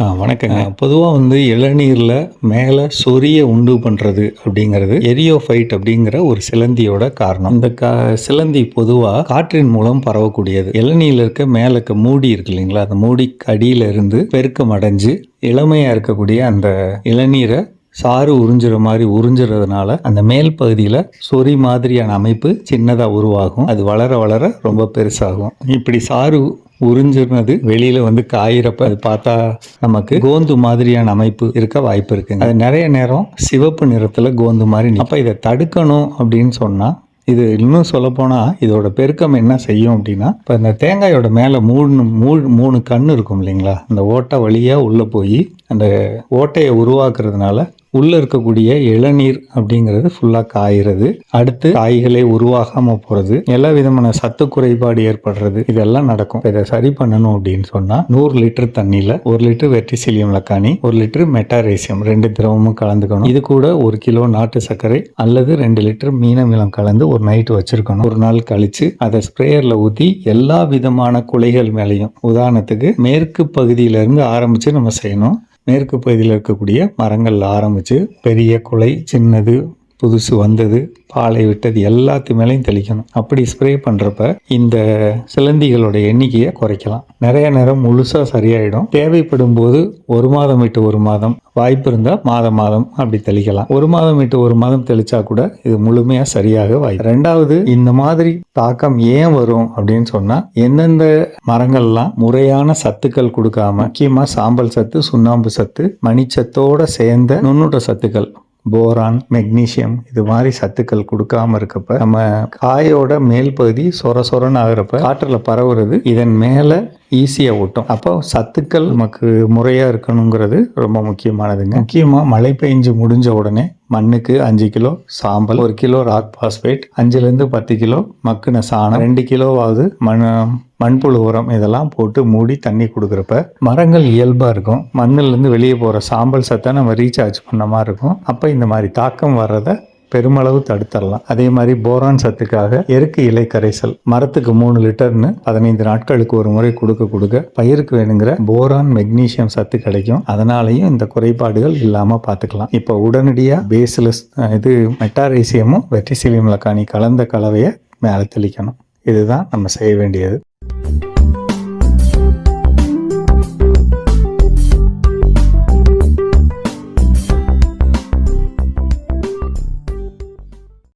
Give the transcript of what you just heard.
வணக்கங்க. பொதுவாக வந்து இளநீரில் மேலே சொரிய உண்டு பண்ணுறது அப்படிங்கிறது எரியோஃபைட் அப்படிங்கிற ஒரு சிலந்தியோட காரணம். இந்த கா சிலந்தி பொதுவாக காற்றின் மூலம் பரவக்கூடியது. இளநீரில் இருக்க மேலே மூடி இருக்கு இல்லைங்களா? அந்த மூடி அடியில இருந்து பெருக்கம் அடைஞ்சு இளமையாக இருக்கக்கூடிய அந்த இளநீரை சாறு உறிஞ்சுற மாதிரி உறிஞ்சுறதுனால அந்த மேல் பகுதியில் சொறி மாதிரியான அமைப்பு சின்னதாக உருவாகும். அது வளர வளர ரொம்ப பெருசாகும். இப்படி சாறு உறிஞ்சிருந்தது வெளியில வந்து காயிறப்ப அது பார்த்தா நமக்கு கோந்து மாதிரியான அமைப்பு இருக்க வாய்ப்பு இருக்குங்க. அது நிறைய நேரம் சிவப்பு நிறத்துல கோந்து மாதிரி அப்போ அப்ப இதை தடுக்கணும் அப்படின்னு சொன்னா இது இன்னும் சொல்லப்போனால் இதோட பெருக்கம் என்ன செய்யும் அப்படின்னா இப்போ இந்த தேங்காயோட மேலே மூணு மூணு மூணு கண் இருக்கும் இல்லைங்களா? அந்த ஓட்டை வழியாக உள்ளே போய் அந்த ஓட்டையை உருவாக்குறதுனால உள்ளே இருக்கக்கூடிய இளநீர் அப்படிங்கிறது ஃபுல்லாக காயிறது. அடுத்து காய்களே உருவாகாமல் போகிறது எல்லா விதமான சத்து குறைபாடு ஏற்படுறது. இதெல்லாம் நடக்கும். இதை சரி பண்ணணும் அப்படின்னு சொன்னால் நூறு லிட்டர் தண்ணியில் ஒரு லிட்டர் வெட்டிசிலியம் லக்கானி ஒரு லிட்டர் மெட்டாரேசியம் ரெண்டு திரவமும் கலந்துக்கணும். இது கூட ஒரு கிலோ நாட்டு சர்க்கரை அல்லது ரெண்டு லிட்டர் மீனமிலம் கலந்து ஒரு நைட்டு வச்சிருக்கணும். ஒரு நாள் கழிச்சு அதை ஸ்ப்ரேயரில் ஊற்றி எல்லா விதமான குலைகள் மேலேயும் உதாரணத்துக்கு மேற்கு பகுதியிலேருந்து ஆரம்பித்து நம்ம செய்யணும். மேற்கு பகுதியில் இருக்கக்கூடிய மரங்கள் ஆரம்பித்து பெரிய குலை சின்னது புதுசு வந்தது பாலை விட்டது எல்லாத்து மேலேயும் தெளிக்கணும். அப்படி ஸ்ப்ரே பண்ணுறப்ப இந்த சிலந்திகளோட எண்ணிக்கையை குறைக்கலாம். நிறைய நேரம் முழுசாக சரியாயிடும். தேவைப்படும் போது ஒரு மாதம் விட்டு ஒரு மாதம் வாய்ப்பு இருந்தால் மாதம் மாதம் அப்படி தெளிக்கலாம். ஒரு மாதம் விட்டு ஒரு மாதம் தெளிச்சா கூட இது முழுமையாக சரியாக வாய்ப்பு. ரெண்டாவது இந்த மாதிரி தாக்கம் ஏன் வரும் அப்படின்னு சொன்னால் எந்தெந்த மரங்கள்லாம் முறையான சத்துக்கள் கொடுக்காம முக்கியமாக சாம்பல் சத்து சுண்ணாம்பு சத்து மணிச்சத்தோட சேர்ந்த நுண்ணுட்ட சத்துக்கள் போரான் மெக்னீஷியம் இது மாதிரி சத்துக்கள் கொடுக்காம இருக்கப்ப நம்ம காயோட மேல் பகுதி சொர சொரன்னு ஆகிறப்ப காற்றுல பரவுறது இதன் மேலே ஈஸியாக ஓட்டும் அப்போ சத்துக்கள் நமக்கு முறையாக இருக்கணுங்கிறது ரொம்ப முக்கியமானதுங்க. முக்கியமாக மழை பெஞ்சு முடிஞ்ச உடனே மண்ணுக்கு அஞ்சு கிலோ சாம்பல் ஒரு கிலோ ராக் பாஸ்பேட் அஞ்சுலேருந்து பத்து கிலோ மக்குன சாணம் ரெண்டு கிலோவாவது மண் மண்புழு உரம் இதெல்லாம் போட்டு மூடி தண்ணி கொடுக்குறப்ப மரங்கள் இயல்பாக இருக்கும். மண்ணிலேருந்து வெளியே போகிற சாம்பல் சத்தை நம்ம ரீசார்ஜ் பண்ண மாதிரி இருக்கும். அப்போ இந்த மாதிரி தாக்கம் வர்றதை பெருமளவு தடுத்துடலாம் அதே மாதிரி போரான் சத்துக்காக எருக்கு இலை கரைசல் மரத்துக்கு மூணு லிட்டர்னு பதினைந்து நாட்களுக்கு ஒரு முறை கொடுக்க கொடுக்க பயிருக்கு வேணுங்கிற போரான் மெக்னீசியம் சத்து கிடைக்கும். அதனாலையும் இந்த குறைபாடுகள் இல்லாமல் பார்த்துக்கலாம் இப்போ உடனடியாக பேஸ்லெஸ் இது மெட்டாரேசியமும் வெட்டிசிலியம் லக்கானி கலந்த கலவையை மேலே தெளிக்கணும். இதுதான் நம்ம செய்ய வேண்டியது.